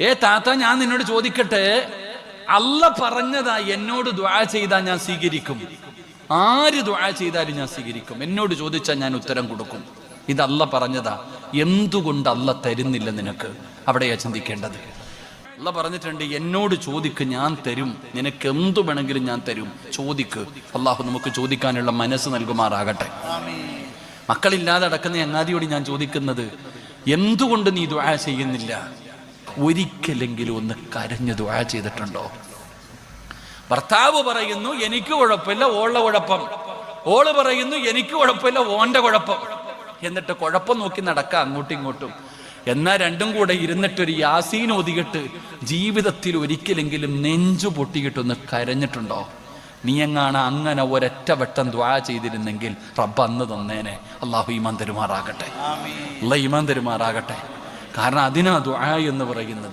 ഏ താത്ത ഞാൻ നിന്നോട് ചോദിക്കട്ടെ? അല്ല പറഞ്ഞതാ എന്നോട് ദ്വാ ചെയ്താൽ ഞാൻ സ്വീകരിക്കും. ആര് ദ്വാ ചെയ്താലും ഞാൻ സ്വീകരിക്കും. എന്നോട് ചോദിച്ചാൽ ഞാൻ ഉത്തരം കൊടുക്കും. ഇതല്ല പറഞ്ഞതാ. എന്തുകൊണ്ട് അല്ല തരുന്നില്ല നിനക്ക്? അവിടെയാ ചിന്തിക്കേണ്ടത്. അല്ല പറഞ്ഞിട്ടുണ്ട് എന്നോട് ചോദിക്ക് ഞാൻ തരും. നിനക്ക് എന്തു വേണമെങ്കിലും ഞാൻ തരും. ചോദിക്ക്. അള്ളാഹു നമുക്ക് ചോദിക്കാനുള്ള മനസ്സ് നൽകുമാറാകട്ടെ. മക്കളില്ലാതെ അടക്കുന്ന അങ്ങാതിയോട് ഞാൻ ചോദിക്കുന്നത് എന്തുകൊണ്ട് നീ ദ്വാ ചെയ്യുന്നില്ല? ഒരിക്കലെങ്കിലും ഒന്ന് കരഞ്ഞ് ദുആ ചെയ്തിട്ടുണ്ടോ? ഭർത്താവ് പറയുന്നു എനിക്ക് കുഴപ്പമില്ല ഓളുടെ കുഴപ്പം. ഓൾ പറയുന്നു എനിക്ക് കുഴപ്പമില്ല ഓന്റെ കുഴപ്പം. എന്നിട്ട് കുഴപ്പം നോക്കി നടക്കാം അങ്ങോട്ടും ഇങ്ങോട്ടും. എന്നാ രണ്ടും കൂടെ ഇരുന്നിട്ടൊരു യാസീൻ ഒതുകിട്ട് ജീവിതത്തിൽ ഒരിക്കലെങ്കിലും നെഞ്ചു പൊട്ടിയിട്ടൊന്ന് കരഞ്ഞിട്ടുണ്ടോ? നീ എങ്ങാണ് അങ്ങനെ ഒരൊറ്റ വട്ടം ദ്വാ ചെയ്തിരുന്നെങ്കിൽ റബ്ബ് അന്ന് തന്നേനെ. അള്ളാഹു ഈമാൻ തരുമാറാകട്ടെ. അല്ല ഈമാൻ തരുമാറാകട്ടെ. കാരണം അതിനാ ദുആ എന്ന് പറയുന്നത്.